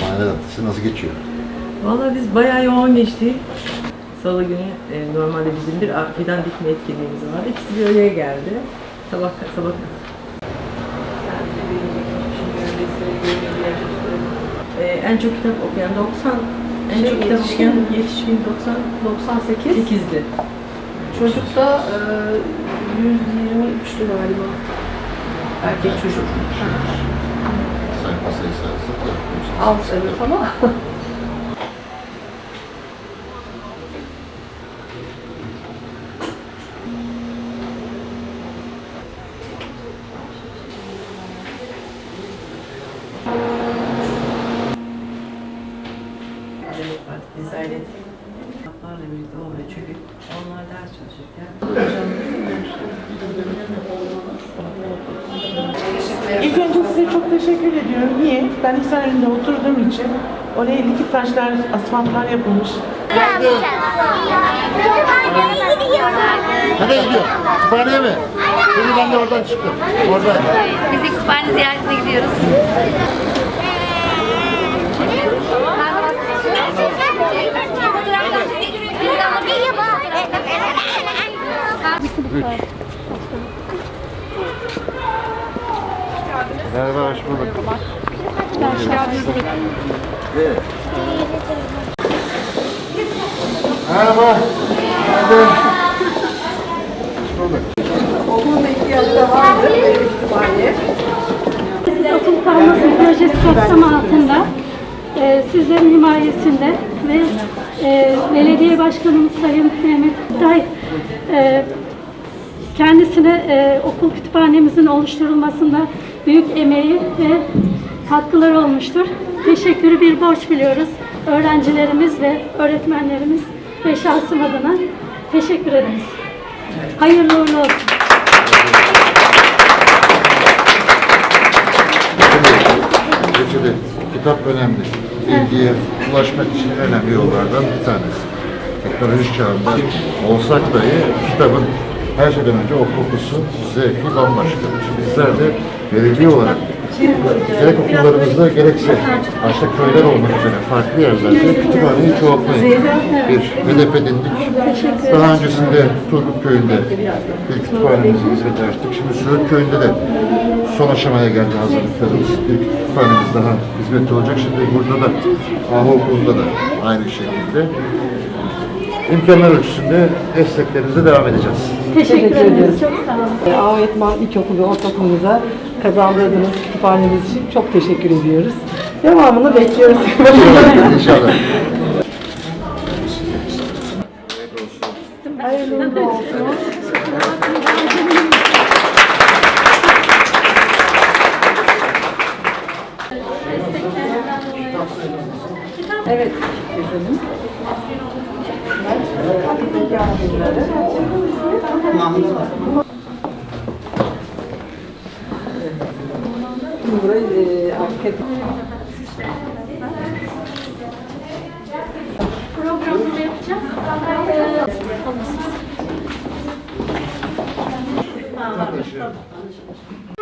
Mahalle tatlısı nasıl geçiyor? Valla biz bayağı yoğun geçti. Salı günü e, normalde bizim bir fidan dikme etkinliğimiz vardı. İkisi bir araya geldi. Sabah sabah. E, en çok kitap okuyan 90, en Şey, çok kitap yetişkin. okuyan yetişkin 90 98. 8'di. Çocukta e, 123'tü galiba. Erkek çocuk. Sayfa sayısı arasında. Alt evet ama. Dizayn ettik. Kitaplarla birlikte oluyor çünkü onlar ders çalışırken teşekkür ediyorum. Niye? Ben Hisarönü'nde oturduğum için oraya likit taşlar, asfaltlar yapılmış. Kütüphaneye gidiyorlar. Nereye gidiyor? Kütüphaneye mi? Şimdi ben de oradan çıktım. Orada. Biz de kütüphane ziyaretine gidiyoruz. Merhaba, hoş bulduk. Merhaba. Hadi. Hoş bulduk. Okulun ihtiyaçta vardı böyle bir kütüphane. Okul kalması projesi kapsam altında e, sizlerin himayesinde ve e, belediye başkanımız Sayın Mehmet Day e, kendisine e, okul kütüphanemizin oluşturulmasında büyük emeği ve katkıları olmuştur. Teşekkürü bir borç biliyoruz. Öğrencilerimiz ve öğretmenlerimiz ve şahsım adına teşekkür ederiz. Hayırlı uğurlu olsun. Kitap önemli. Bilgiye ulaşmak için önemli yollardan bir tanesi. Teknoloji çağında olsak dahi kitabın her şeyden önce o kokusu, zevki bambaşka. Bizler de belediye olarak gerek okullarımızda gerekse başta köyler olmak üzere farklı yerlerde kütüphaneyi çoğaltmayı bir hedef edindik. Daha öncesinde Turgut Köyü'nde bir kütüphanemizi hizmete açtık. Şimdi Söğüt Köyü'nde de son aşamaya geldi hazırlıklarımız. Bir kütüphanemiz daha hizmette olacak. Şimdi burada da Ahu Okulu'nda da aynı şekilde imkanlar ölçüsünde desteklerimize devam edeceğiz. Teşekkür ederiz. Çok sağ olun. Ahmetman İlkokulu ve Ortaokulu'muza kazandırdığınız kütüphanemiz için çok teşekkür ediyoruz. Devamını bekliyoruz. İnşallah. Hayırlı uğurlu olsun. Evet, gezelim. Burayı e, arket Programını yapacağız. Gece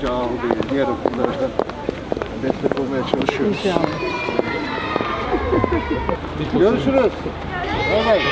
Cahu Bey'i diğer okullarda destek olmaya çalışıyoruz. Görüşürüz. Bay bay.